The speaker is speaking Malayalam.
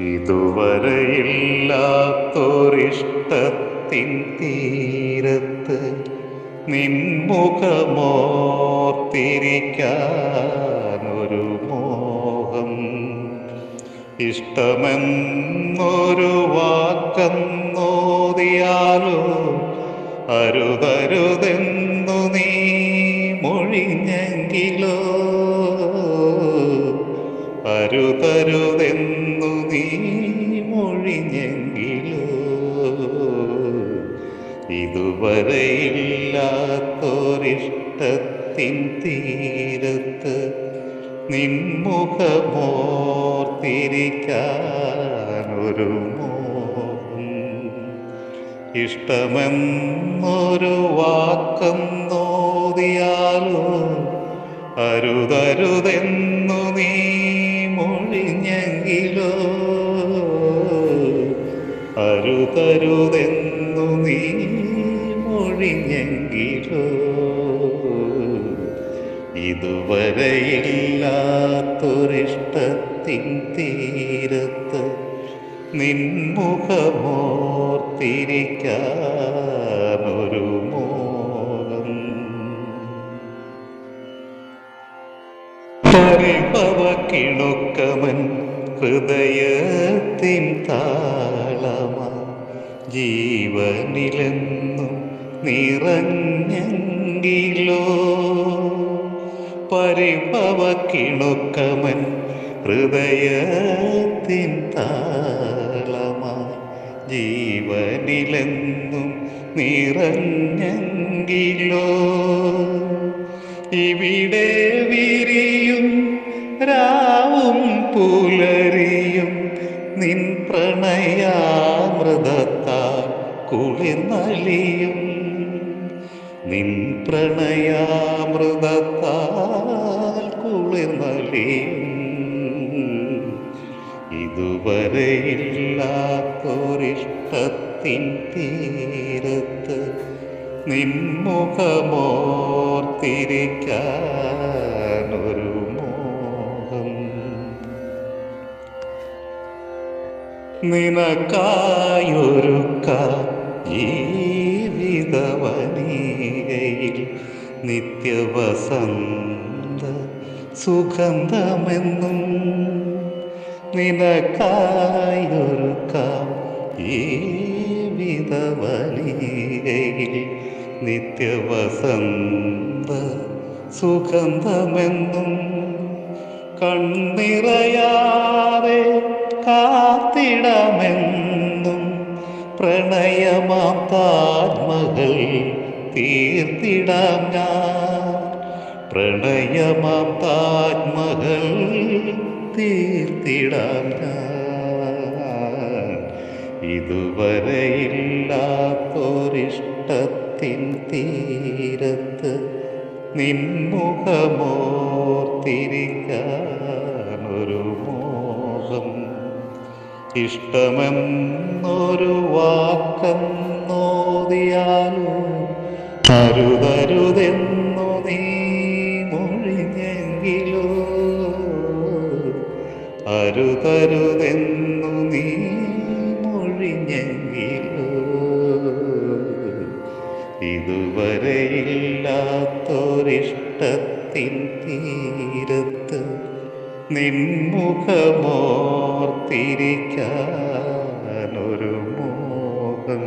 ഇതുവരെയില്ലാത്തൊരിഷ്ടത്തിൻ തീരത്ത് നിൻമുഖമോർത്തിരിക്കാനൊരു മോഹം. ഇഷ്ടമെന്നൊരു വാക്കെന്നോതിയാലോ അരുതരുതെന്നു നീ മൊഴിഞ്ഞെങ്കിലോ അരുതരുതെന്നു മൊഴിഞ്ഞെങ്കിലോ? ഇതുവരെയില്ലാത്തൊരിഷ്ടത്തിൻ തീരത്ത് നിൻമുഖമോർത്തിരിക്കാനൊരു മോഹം. ഇഷ്ടമെന്നൊരു വാക്കെന്നോതിയാലോ അരുതരുതെന്നു നീ മൊഴിഞ്ഞെങ്കിലോ? അരുതരുതെന്നു നീ മൊഴിഞ്ഞെങ്കിലോ? ഇതുവരെയില്ലാത്തൊരിഷ്ടത്തിൻ തീരത്ത് നിൻമുഖമോർത്തിരിക്കാനൊരു മോഹം. പരിഭവ കിണുക്കമൻ ഹൃദയത്തിൻ താളമ ജീവനിലെന്നും നിറഞ്ഞെങ്കിലോ. പരിഭവ കിണുക്കമൻ ഹൃദയത്തിൻ താളമ ജീവനിലെന്നും നിറഞ്ഞെങ്കിലോ. ഇവിടെ വിരിയും രാവും പുലരിയും നിൻ പ്രണയാമൃതത്താൽ കുളിർന്നലിയും. നിൻ പ്രണയാമൃതത്താൽ കുളിർന്നലിയും. ഇതുവരെയില്ലാത്തൊരിഷ്ടത്തിൻ തീരത്ത് നിൻമുഖമോർത്തിരിക്കാനൊരു നിനക്കായൊരുക്ക ജീവിതവനികയിൽ നിത്യവസന്ത സുഗന്ധമെന്നും നിനക്കായൊരുക്ക ജീവിതവനികയിൽ നിത്യവസന്ത സുഗന്ധമെന്നും കണ്ണിറയാതെ താജ്മകൾ തീർത്തിടാം ഞാൻ. പ്രണയമാം താജ്മഹൽ തീർത്തിടാം ഞാൻ. ഇതുവരെയില്ലാത്തൊരിഷ്ടത്തിൻ തീരത്ത് നിൻമുഖമോർത്തിരിക്കാനൊരു മോഹം. ഇഷ്ടമെന്നൊരു വാക്കെന്നോതിയാലോ അരുതരുതെന്നു നീ മൊഴിഞ്ഞെങ്കിലോ? അരുതരുതെന്നു നീ മൊഴിഞ്ഞെങ്കിലോ? ഇതുവരെയില്ലാത്തൊരിഷ്ടത്തിൻ തീരത്ത് നിൻമുഖമോർത്തിരിക്കാനൊരു മോഹം